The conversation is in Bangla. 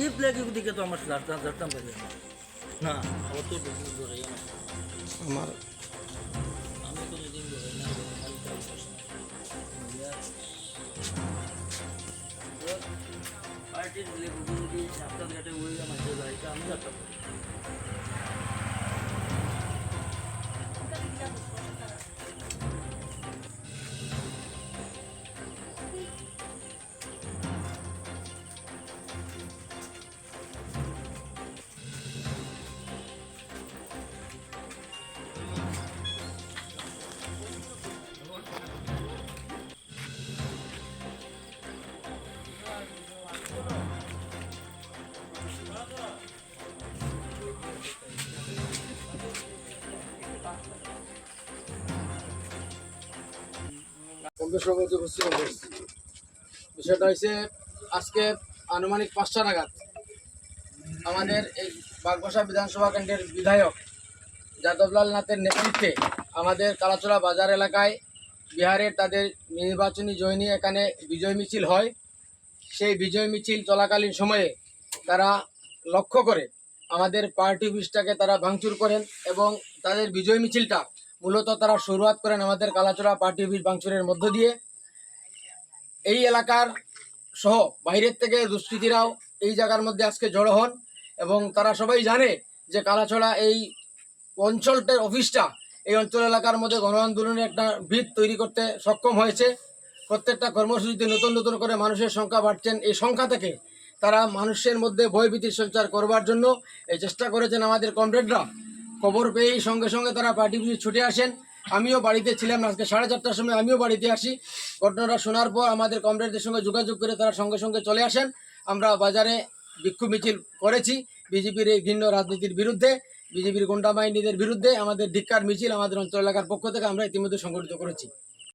এই প্লেগ দিকে তো আমার ঝাড়তাম ঝাড়তাম পারি না। না অত ধরে আমার আমি কোনো দিন ধরে না। পার্টির আপনার গেটে উড়ে আমাদের বাড়িতে আমি করি সভাপতি উপস্থিত কংগ্রেস বিষয়টা হয়েছে, আজকে আনুমানিক পাঁচটা নাগাদ আমাদের এই বাগবাসা বিধানসভা কেন্দ্রের বিধায়ক যাদবলাল নাথের নেতৃত্বে আমাদের কালাচোলা বাজার এলাকায় বিহারের তাদের নির্বাচনী জয় নিয়ে এখানে বিজয় মিছিল হয়। সেই বিজয় মিছিল চলাকালীন সময়ে তারা লক্ষ্য করে আমাদের পার্টি অফিসটাকে তারা ভাঙচুর করেন এবং তাদের বিজয় মিছিলটা মূলত তারা শুরুয়াত করেন আমাদের কালাচোরা পার্টি অফিস ভাঙচুরের মধ্য দিয়ে। এই এলাকার সহ বাইরের থেকে দুষ্কৃতীরাও এই জায়গার মধ্যে আজকে জড়ো হন এবং তারা সবাই জানে যে কালাছড়া এই অঞ্চলটার অফিসটা, এই অঞ্চল এলাকার মধ্যে গণ আন্দোলনের একটা ভিত তৈরি করতে সক্ষম হয়েছে। প্রত্যেকটা কর্মসূচিতে নতুন নতুন করে মানুষের সংখ্যা বাড়ছেন। এই সংখ্যা থেকে তারা মানুষের মধ্যে ভয়ভীতির সঞ্চার করবার জন্য এই চেষ্টা করেছেন আমাদের কমরেডরা। খবর পেয়েই সঙ্গে সঙ্গে তারা পার্টি অফিসে ছুটে আসেন। আমিও বাড়িতে ছিলাম আজকে সাড়ে চারটার সময় আমিও বাড়িতে আসি। ঘটনাটা শোনার পর আমাদের কমরেডদের সঙ্গে যোগাযোগ করে তারা সঙ্গে সঙ্গে চলে আসেন। আমরা বাজারে বিক্ষোভ মিছিল করেছি বিজেপির এই ভিন্ন রাজনীতির বিরুদ্ধে, বিজেপির গুন্ডা বাহিনীদের বিরুদ্ধে। আমাদের ধিক্কার মিছিল আমাদের অঞ্চল এলাকার পক্ষ থেকে আমরা ইতিমধ্যে সংগঠিত করেছি।